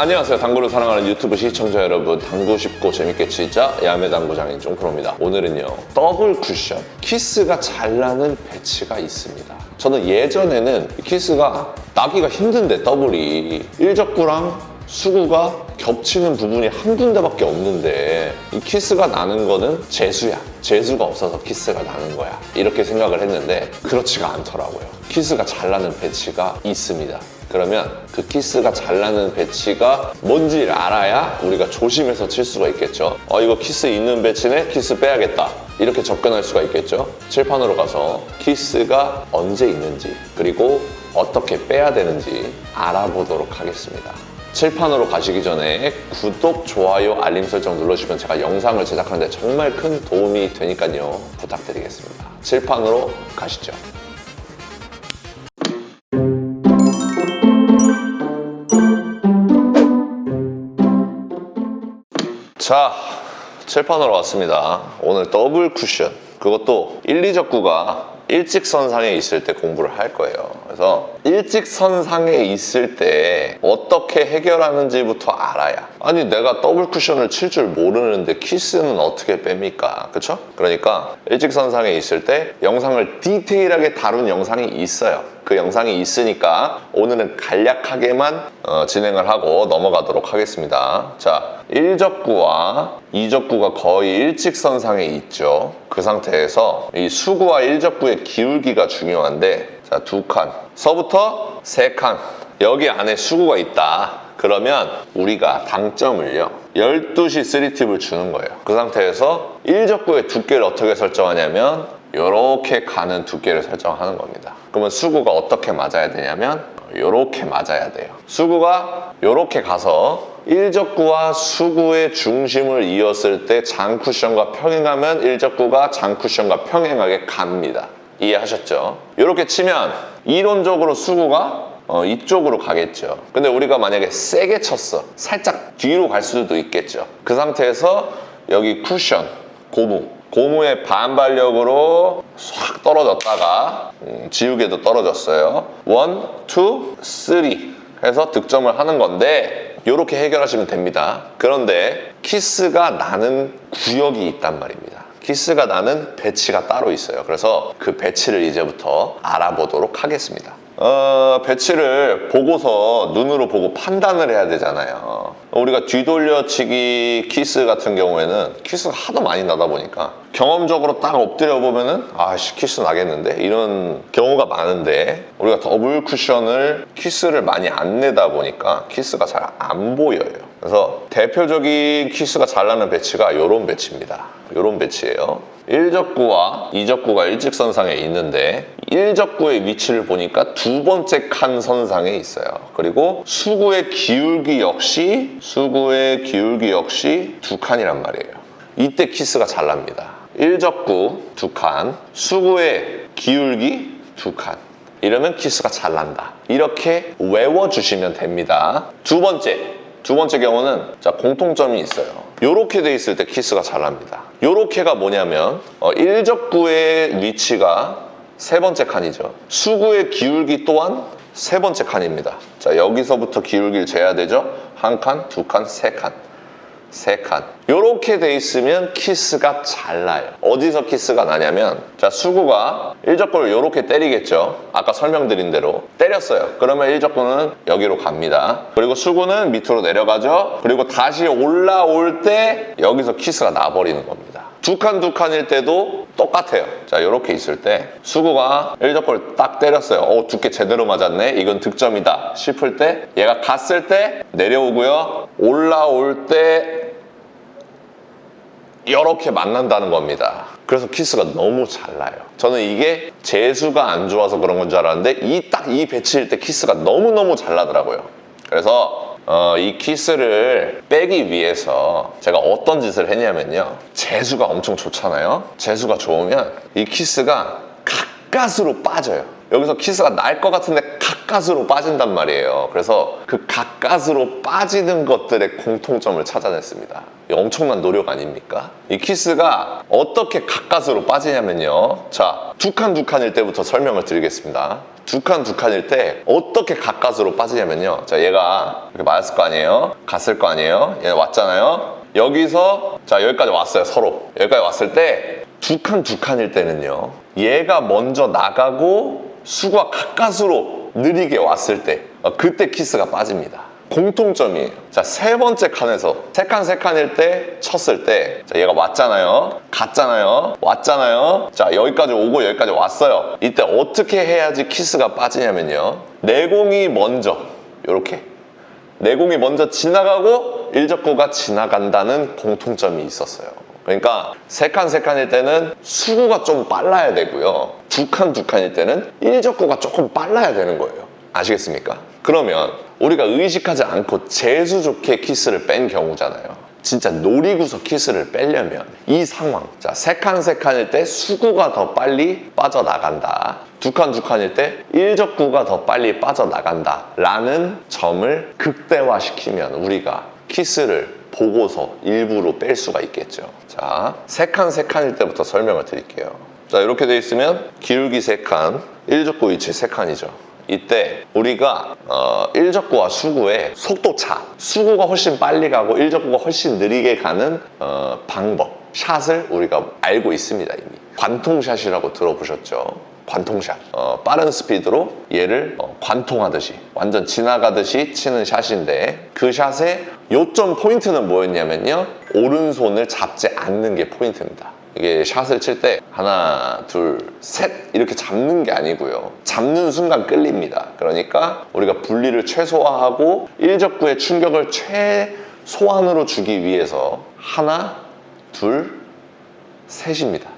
안녕하세요. 당구를 사랑하는 유튜브 시청자 여러분. 당구 쉽고 재밌게 치자 야매 당구장인 쫑프로입니다. 오늘은요. 더블 쿠션 키스가 잘 나는 배치가 있습니다. 저는 예전에는 키스가 나기가 힘든데 더블이 일적구랑 수구가 겹치는 부분이 한 군데밖에 없는데 이 키스가 나는 거는 재수야. 재수가 없어서 키스가 나는 거야. 이렇게 생각을 했는데 그렇지가 않더라고요. 키스가 잘 나는 배치가 있습니다. 그러면 그 키스가 잘 나는 배치가 뭔지를 알아야 우리가 조심해서 칠 수가 있겠죠. 어, 이거 키스 있는 배치네? 키스 빼야겠다. 이렇게 접근할 수가 있겠죠. 칠판으로 가서 키스가 언제 있는지 그리고 어떻게 빼야 되는지 알아보도록 하겠습니다. 칠판으로 가시기 전에 구독, 좋아요, 알림 설정 눌러주시면 제가 영상을 제작하는데 정말 큰 도움이 되니까요. 부탁드리겠습니다. 칠판으로 가시죠. 자, 칠판으로 왔습니다. 오늘 더블 쿠션. 그것도 1, 2적구가 일직선상에 있을 때 공부를 할 거예요. 그래서 일직선상에 있을 때 어떻게 해결하는지부터 알아야. 아니, 내가 더블 쿠션을 칠 줄 모르는데 키스는 어떻게 뺍니까? 그쵸? 그러니까 일직선상에 있을 때 영상을 디테일하게 다룬 영상이 있어요. 그 영상이 있으니까 오늘은 간략하게만 어, 진행을 하고 넘어가도록 하겠습니다. 자, 1적구와 2적구가 거의 일직선상에 있죠. 그 상태에서 이 수구와 1적구의 기울기가 중요한데 자, 두 칸. 서부터 세 칸. 여기 안에 수구가 있다. 그러면 우리가 당점을요. 12시 3팁을 주는 거예요. 그 상태에서 1적구의 두께를 어떻게 설정하냐면 이렇게 가는 두께를 설정하는 겁니다. 그러면 수구가 어떻게 맞아야 되냐면 이렇게 맞아야 돼요. 수구가 이렇게 가서 1적구와 수구의 중심을 이었을 때 장쿠션과 평행하면 1적구가 장쿠션과 평행하게 갑니다. 이해하셨죠? 이렇게 치면 이론적으로 수구가 어, 이쪽으로 가겠죠. 근데 우리가 만약에 세게 쳤어. 살짝 뒤로 갈 수도 있겠죠. 그 상태에서 여기 쿠션, 고무. 고무의 반발력으로 싹 떨어졌다가 음, 지우개도 떨어졌어요. 원, 투, 쓰리 해서 득점을 하는 건데 이렇게 해결하시면 됩니다. 그런데 키스가 나는 구역이 있단 말입니다. 키스가 나는 배치가 따로 있어요. 그래서 그 배치를 이제부터 알아보도록 하겠습니다. 어, 배치를 보고서 눈으로 보고 판단을 해야 되잖아요. 우리가 뒤돌려치기 키스 같은 경우에는 키스가 하도 많이 나다 보니까 경험적으로 딱 엎드려 보면은 아씨 키스 나겠는데 이런 경우가 많은데 우리가 더블 쿠션을 키스를 많이 안 내다 보니까 키스가 잘 안 보여요. 그래서 대표적인 키스가 잘 나는 배치가 이런 배치입니다. 이런 배치예요. 1적구와 2적구가 일직선상에 있는데 1적구의 위치를 보니까 두 번째 칸 선상에 있어요. 그리고 수구의 기울기 역시 수구의 기울기 역시 두 칸이란 말이에요. 이때 키스가 잘 납니다. 1적구 두 칸, 수구의 기울기 두 칸. 이러면 키스가 잘 난다. 이렇게 외워주시면 됩니다. 두 번째, 두 번째 경우는 자 공통점이 있어요. 요렇게 돼 있을 때 키스가 잘 납니다. 요렇게가 뭐냐면 어, 1적구의 위치가 세 번째 칸이죠. 수구의 기울기 또한 세 번째 칸입니다. 자 여기서부터 기울기를 재야 되죠. 한 칸, 두 칸, 세 칸. 세 칸. 요렇게 돼 있으면 키스가 잘 나요. 어디서 키스가 나냐면 자 수구가 1적구를 요렇게 때리겠죠. 아까 설명드린 대로 때렸어요. 그러면 1적구는 여기로 갑니다. 그리고 수구는 밑으로 내려가죠. 그리고 다시 올라올 때 여기서 키스가 나버리는 겁니다. 두 칸 두 칸일 때도 똑같아요. 자, 이렇게 있을 때 수구가 1적구를 딱 때렸어요. 어, 두께 제대로 맞았네. 이건 득점이다. 싶을 때 얘가 갔을 때 내려오고요. 올라올 때 이렇게 만난다는 겁니다. 그래서 키스가 너무 잘 나요. 저는 이게 재수가 안 좋아서 그런 건 줄 알았는데 이 딱이 배치일 때 키스가 너무너무 잘 나더라고요. 그래서 어, 이 키스를 빼기 위해서 제가 어떤 짓을 했냐면요. 재수가 엄청 좋잖아요. 재수가 좋으면 이 키스가 가까스로 빠져요. 여기서 키스가 날 것 같은데 가까스 가까스로 빠진단 말이에요. 그래서 그 가까스로 빠지는 것들의 공통점을 찾아냈습니다. 이 엄청난 노력 아닙니까? 이 키스가 어떻게 가까스로 빠지냐면요. 자, 두 칸 두 칸일 때부터 설명을 드리겠습니다. 두 칸 두 칸일 때 어떻게 가까스로 빠지냐면요. 자, 얘가 이렇게 맞았을 거 아니에요? 갔을 거 아니에요? 얘 왔잖아요. 여기서 자 여기까지 왔어요 서로 여기까지 왔을 때 두 칸 두 칸일 때는요 얘가 먼저 나가고 수가 가까스로 느리게 왔을 때 어, 그때 키스가 빠집니다. 공통점이에요. 자 세 번째 칸에서 세 칸 세 칸일 때 쳤을 때 자, 얘가 왔잖아요. 갔잖아요. 왔잖아요. 자 여기까지 오고 여기까지 왔어요. 이때 어떻게 해야지 키스가 빠지냐면요. 내공이 먼저 요렇게. 내공이 먼저 지나가고 일적구가 지나간다는 공통점이 있었어요. 그러니까 세칸세 칸일 때는 수구가 좀 빨라야 되고요. 두 칸 두 칸일 때는 일적구가 조금 빨라야 되는 거예요. 아시겠습니까? 그러면 우리가 의식하지 않고 재수 좋게 키스를 뺀 경우잖아요. 진짜 놀이구석 키스를 빼려면 이 상황 자 세 칸 세 칸일 때 수구가 더 빨리 빠져나간다 두 칸 두 칸일 때 일적구가 더 빨리 빠져나간다 라는 점을 극대화시키면 우리가 키스를 보고서 일부러 뺄 수가 있겠죠. 자 세 칸 세 칸일 때부터 설명을 드릴게요. 자 이렇게 돼 있으면 기울기 세칸 일적구 위치 세칸이죠. 이때 우리가 어, 일적구와 수구의 속도 차 수구가 훨씬 빨리 가고 일적구가 훨씬 느리게 가는 어, 방법 샷을 우리가 알고 있습니다 이미. 관통샷이라고 들어보셨죠? 관통샷. 어, 빠른 스피드로 얘를 어, 관통하듯이 완전 지나가듯이 치는 샷인데 그 샷의 요점 포인트는 뭐였냐면요 오른손을 잡지 않는 게 포인트입니다 이게 샷을 칠 때 하나, 둘, 셋 이렇게 잡는 게 아니고요. 잡는 순간 끌립니다. 그러니까 우리가 분리를 최소화하고 일적구의 충격을 최소한으로 주기 위해서 하나, 둘, 셋입니다.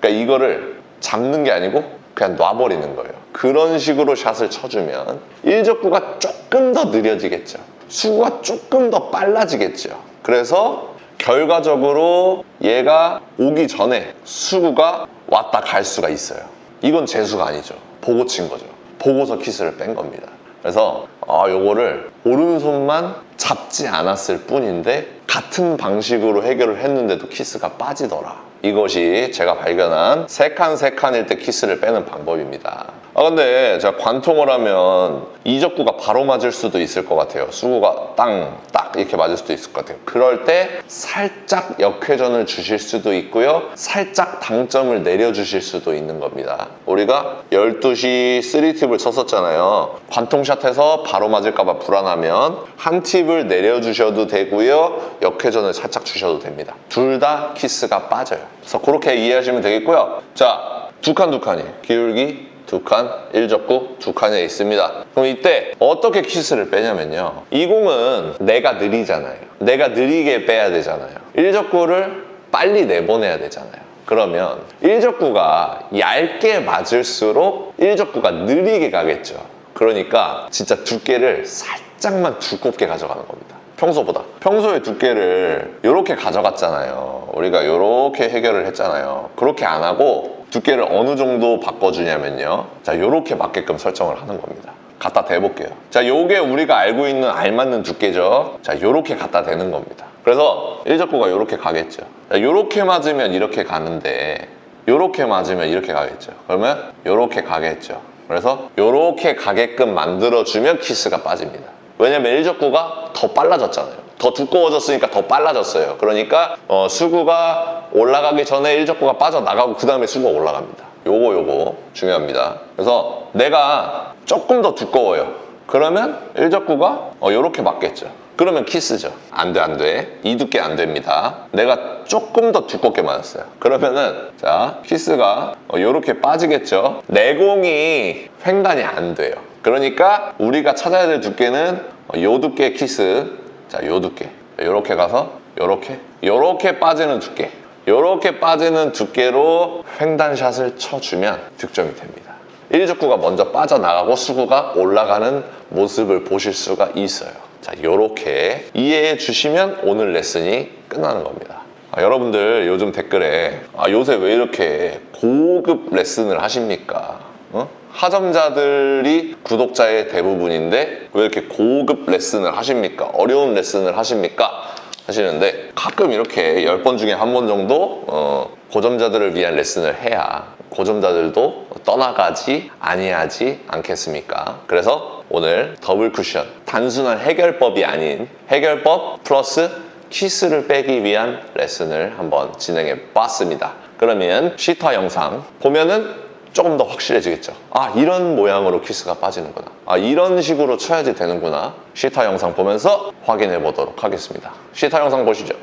그러니까 이거를 잡는 게 아니고 그냥 놔버리는 거예요. 그런 식으로 샷을 쳐주면 일적구가 조금 더 느려지겠죠. 수구가 조금 더 빨라지겠죠. 그래서 결과적으로 얘가 오기 전에 수구가 왔다 갈 수가 있어요. 이건 재수가 아니죠. 보고 친 거죠. 보고서 키스를 뺀 겁니다. 그래서 아 요거를 오른손만 잡지 않았을 뿐인데 같은 방식으로 해결을 했는데도 키스가 빠지더라. 이것이 제가 발견한 세 칸 세 칸일 때 키스를 빼는 방법입니다. 아 근데 제가 관통을 하면 이적구가 바로 맞을 수도 있을 것 같아요. 수구가 땅, 딱 이렇게 맞을 수도 있을 것 같아요. 그럴 때 살짝 역회전을 주실 수도 있고요. 살짝 당점을 내려주실 수도 있는 겁니다. 우리가 12시 3팁을 쳤었잖아요. 관통샷해서 바로 맞을까 봐 불안하면 한 팁을 내려주셔도 되고요. 역회전을 살짝 주셔도 됩니다. 둘 다 키스가 빠져요. 그래서 그렇게 이해하시면 되겠고요. 자, 두 칸 두 칸이 기울기 두 칸, 일적구 두 칸에 있습니다. 그럼 이때 어떻게 키스를 빼냐면요. 이 공은 내가 느리잖아요. 내가 느리게 빼야 되잖아요. 일적구를 빨리 내보내야 되잖아요. 그러면 일적구가 얇게 맞을수록 일적구가 느리게 가겠죠. 그러니까 진짜 두께를 살짝만 두껍게 가져가는 겁니다. 평소보다. 평소에 두께를 이렇게 가져갔잖아요. 우리가 이렇게 해결을 했잖아요. 그렇게 안 하고 두께를 어느 정도 바꿔주냐면요. 자, 이렇게 맞게끔 설정을 하는 겁니다. 갖다 대볼게요. 자, 요게 우리가 알고 있는 알맞는 두께죠. 자, 요렇게 갖다 대는 겁니다. 그래서 일적구가 요렇게 가겠죠. 자, 요렇게 맞으면 이렇게 가는데 요렇게 맞으면 이렇게 가겠죠. 그러면 요렇게 가겠죠. 그래서 요렇게 가게끔 만들어주면 키스가 빠집니다. 왜냐면 일적구가 더 빨라졌잖아요. 더 두꺼워졌으니까 더 빨라졌어요. 그러니까 어, 수구가 올라가기 전에 일적구가 빠져나가고 그 다음에 수구가 올라갑니다. 요거 요거 중요합니다. 그래서 내가 조금 더 두꺼워요. 그러면 일적구가 어, 요렇게 맞겠죠. 그러면 키스죠. 안 돼, 안 돼. 이 두께 안 됩니다. 내가 조금 더 두껍게 맞았어요. 그러면은, 자, 키스가 어, 요렇게 빠지겠죠. 내공이 횡단이 안 돼요. 그러니까 우리가 찾아야 될 두께는 어, 요 두께 키스. 자, 요 두께. 요렇게 가서 요렇게. 요렇게 빠지는 두께. 요렇게 빠지는 두께로 횡단샷을 쳐주면 득점이 됩니다. 일적구가 먼저 빠져나가고 수구가 올라가는 모습을 보실 수가 있어요. 자, 요렇게 이해해 주시면 오늘 레슨이 끝나는 겁니다. 아, 여러분들 요즘 댓글에 아, 요새 왜 이렇게 고급 레슨을 하십니까? 어? 하점자들이 구독자의 대부분인데 왜 이렇게 고급 레슨을 하십니까? 어려운 레슨을 하십니까? 하시는데 가끔 이렇게 10번 중에 한 번 정도 어, 고점자들을 위한 레슨을 해야 고점자들도 떠나가지 아니하지 않겠습니까? 그래서 오늘 더블 쿠션 단순한 해결법이 아닌 해결법 플러스 키스를 빼기 위한 레슨을 한번 진행해 봤습니다. 그러면 시타 영상 보면은 조금 더 확실해지겠죠. 아, 이런 모양으로 키스가 빠지는구나. 아, 이런 식으로 쳐야지 되는구나. 시타 영상 보면서 확인해 보도록 하겠습니다. 시타 영상 보시죠.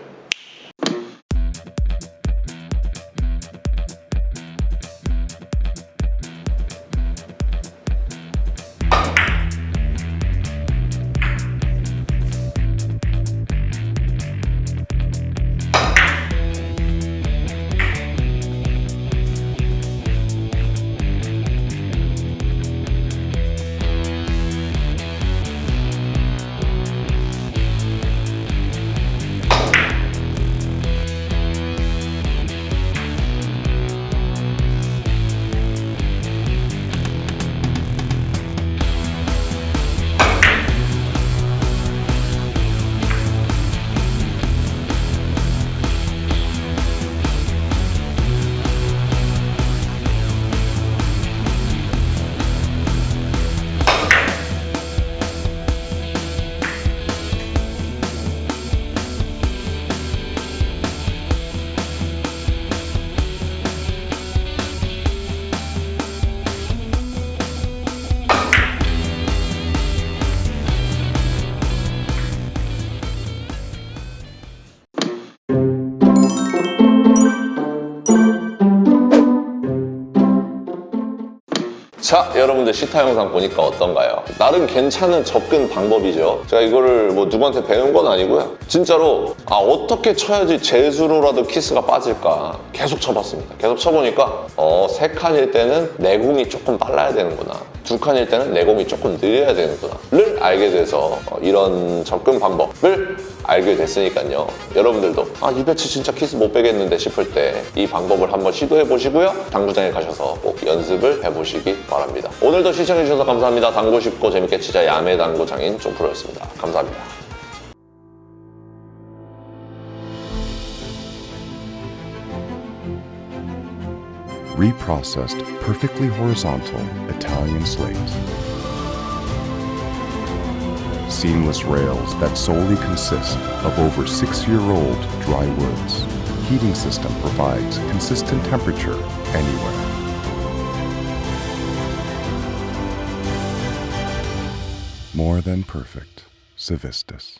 자, 여러분들 시타 영상 보니까 어떤가요? 나름 괜찮은 접근 방법이죠. 제가 이거를 뭐 누구한테 배운 건 아니고요. 진짜로 아 어떻게 쳐야지 재수로라도 키스가 빠질까 계속 쳐봤습니다. 계속 쳐보니까 어, 세 칸일 때는 내공이 조금 빨라야 되는구나. 두 칸일 때는 내공이 조금 느려야 되는구나를 알게 돼서 어, 이런 접근 방법을 알게 됐으니까요. 여러분들도 아, 이 배치 진짜 키스 못 빼겠는데 싶을 때 이 방법을 한번 시도해 보시고요. 당구장에 가셔서 꼭 연습을 해 보시기 바랍니다. 오늘도 시청해 주셔서 감사합니다. 당구 쉽고 재밌게 치자 야매 당구 장인 쪽프로였습니다. 감사합니다. Seamless rails that solely consist of over six year old dry woods. Heating system provides consistent temperature anywhere. More than perfect. Civistus.